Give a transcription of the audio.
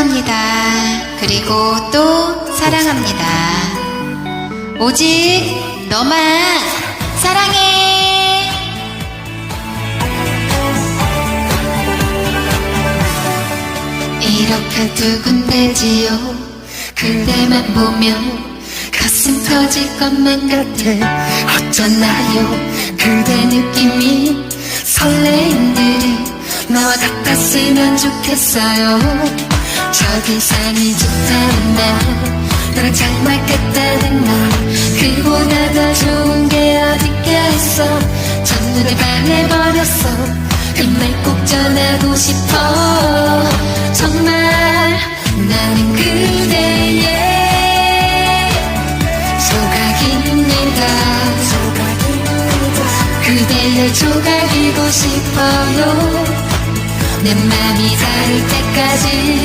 사랑합니다. 그리고 또 사랑합니다. 오직 너만 사랑해. 이렇게 두근대지요. 그대만 보면 가슴 터질 것만 같아. 어쩌나요? 그대 느낌이 설레임들이 나와 같았으면 좋겠어요. 산이 좋다는 날, 너랑 잘 맞겠다는 말, 그보다 더 좋은 게 어딨겠어. 있어. 첫눈에 반해버렸어. 그말꼭 전하고 싶어. 정말 나는 그대의 조각입니다. 그대의 조각이고 싶어요. 내 맘이 닿을 때까지